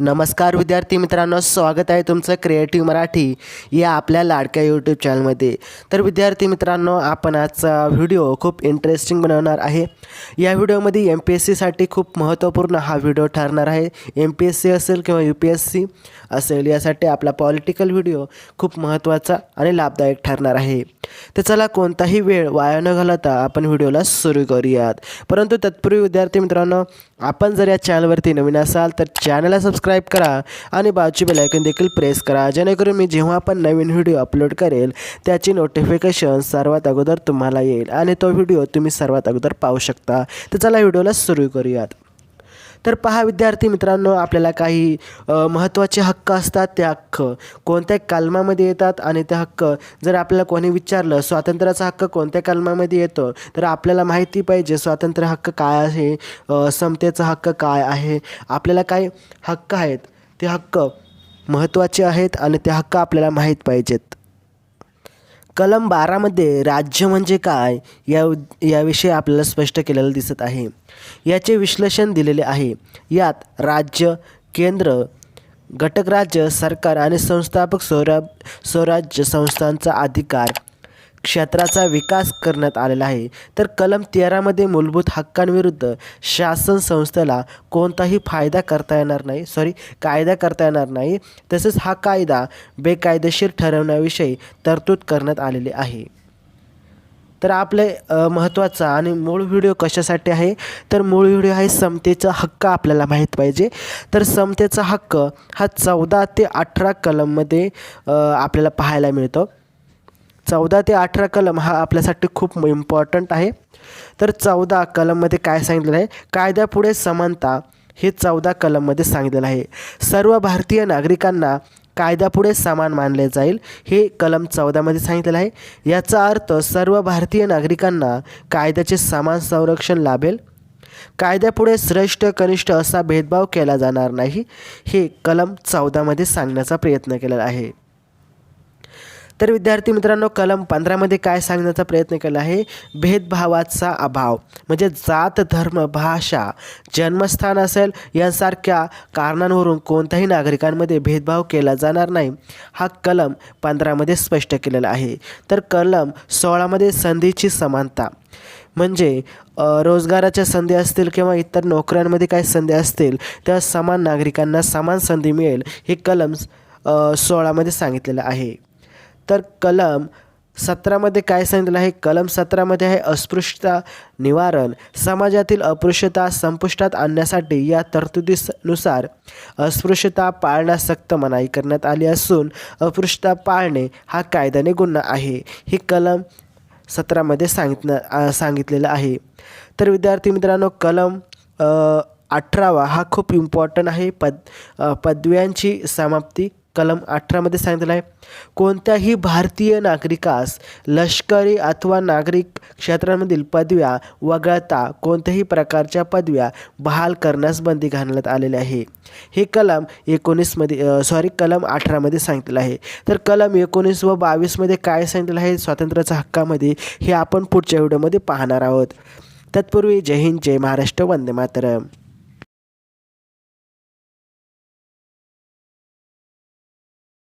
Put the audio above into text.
नमस्कार विद्यार्थी मित्रांनो स्वागत आहे तुमचं क्रिएटिव्ह मराठी या आपल्या लाडक्या यूट्यूब चॅनलमध्ये तर विद्यार्थी मित्रांनो आपण आजचा व्हिडिओ खूप इंटरेस्टिंग बनवणार आहे. या व्हिडिओमध्ये एम पी एस सीसाठी खूप महत्त्वपूर्ण हा व्हिडिओ ठरणार आहे. एम पी एस सी असेल किंवा यू पी एस सी असेल यासाठी आपला पॉलिटिकल व्हिडिओ खूप महत्त्वाचा आणि लाभदायक ठरणार आहे. तर चला कोणताही वेळ वाया न घालवता आपण व्हिडिओला सुरू करूयात. परंतु तत्पूर्वी विद्यार्थी मित्रांनो आपण जर या चॅनलवरती नवीन असाल तर चॅनलला सबस्क्राईब करा आणि बाजूची बेलायकन देखील प्रेस करा. जेणेकरून मी जेव्हा पण नवीन व्हिडिओ अपलोड करेल त्याची नोटिफिकेशन सर्वात अगोदर तुम्हाला येईल आणि तो व्हिडिओ तुम्ही सर्वात अगोदर पाहू शकता. तर चला व्हिडिओला सुरू करूयात. तर पहा विद्यार्थी मित्रांनो आपल्याला काही महत्त्वाचे हक्क असतात ते हक्क कोणत्या कलमामध्ये येतात आणि ते हक्क जर आपल्याला कोणी विचारलं स्वातंत्र्याचा हक्क कोणत्या कलमामध्ये येतो तर आपल्याला माहिती पाहिजे स्वातंत्र्य हक्क काय आहे समतेचा हक्क काय आहे आपल्याला काही हक्क आहेत ते हक्क महत्त्वाचे आहेत आणि ते हक्क आपल्याला माहीत पाहिजेत. कलम बारामध्ये राज्य म्हणजे काय या याविषयी आपल्याला स्पष्ट केलेलं दिसत आहे. याचे विश्लेषण दिलेले आहे. यात राज्य केंद्र घटक राज्य सरकार आणि संस्थापक स्वरा स्वराज्य संस्थांचा अधिकार क्षेत्राचा विकास करण्यात आलेला आहे. तर कलम तेरामध्ये मूलभूत हक्कांविरुद्ध शासन संस्थेला कोणताही फायदा करता येणार नाही. सॉरी कायदा करता येणार नाही. तसेच हा कायदा बेकायदेशीर ठरवण्याविषयी तरतूद करण्यात आलेली आहे. तर आपले महत्त्वाचा आणि मूळ व्हिडिओ कशासाठी आहे? तर मूळ व्हिडिओ आहे समतेचा हक्क आपल्याला माहीत पाहिजे. तर समतेचा हक्क हा चौदा ते अठरा कलममध्ये आपल्याला पाहायला मिळतो. चौदा ते अठरा कलम हा आपल्यासाठी खूप इम्पॉर्टंट आहे. तर चौदा कलममध्ये काय सांगितलेलं आहे? कायद्यापुढे समानता हे चौदा कलममध्ये सांगितलेलं आहे. सर्व भारतीय नागरिकांना कायद्यापुढे समान मानले जाईल हे कलम चौदामध्ये सांगितलेलं आहे. याचा अर्थ सर्व भारतीय नागरिकांना कायद्याचे समान संरक्षण लाभेल. कायद्यापुढे श्रेष्ठ कनिष्ठ असा भेदभाव केला जाणार नाही हे कलम चौदामध्ये सांगण्याचा प्रयत्न केलेला आहे. तर विद्यार्थी मित्रांनो कलम पंधरामध्ये काय सांगण्याचा प्रयत्न केला आहे? भेदभावाचा अभाव म्हणजे जात धर्म भाषा जन्मस्थान असेल यांसारख्या कारणांवरून कोणत्याही नागरिकांमध्ये भेदभाव केला जाणार नाही हा कलम पंधरामध्ये स्पष्ट केलेला आहे. तर कलम सोळामध्ये संधीची समानता म्हणजे रोजगाराच्या संधी असतील किंवा इतर नोकऱ्यांमध्ये काही संधी असतील त्या समान नागरिकांना समान संधी मिळेल हे कलम सोळामध्ये सांगितलेलं आहे. तर कलम सतरामध्ये काय सांगितलं आहे? कलम सतरामध्ये आहे अस्पृश्यता निवारण. समाजातील अस्पृश्यता संपुष्टात आणण्यासाठी या तरतुदीनुसार अस्पृश्यता पाळण्यास सक्त मनाई करण्यात आली असून अस्पृश्यता पाळणे हा कायद्याने गुन्हा आहे. ही कलम सतरामध्ये सांगितलं सांगितलेलं आहे. तर विद्यार्थी मित्रांनो कलम अठरावा हा खूप इम्पॉर्टंट आहे. पद पदव्यांची समाप्ती कलम अठरामध्ये सांगितलं आहे. कोणत्याही भारतीय नागरिकास लष्करी अथवा नागरिक क्षेत्रांमधील पदव्या वगळता कोणत्याही प्रकारच्या पदव्या बहाल करण्यास बंदी घालण्यात आलेली आहे. हे कलम एकोणीसमध्ये सॉरी कलम अठरामध्ये सांगितलं आहे. तर कलम एकोणीस व बावीसमध्ये काय सांगितलं आहे? स्वातंत्र्याच्या हक्कामध्ये हे आपण पुढच्या व्हिडिओमध्ये पाहणार आहोत. तत्पूर्वी जय हिंद जय महाराष्ट्र वंदे मातरम.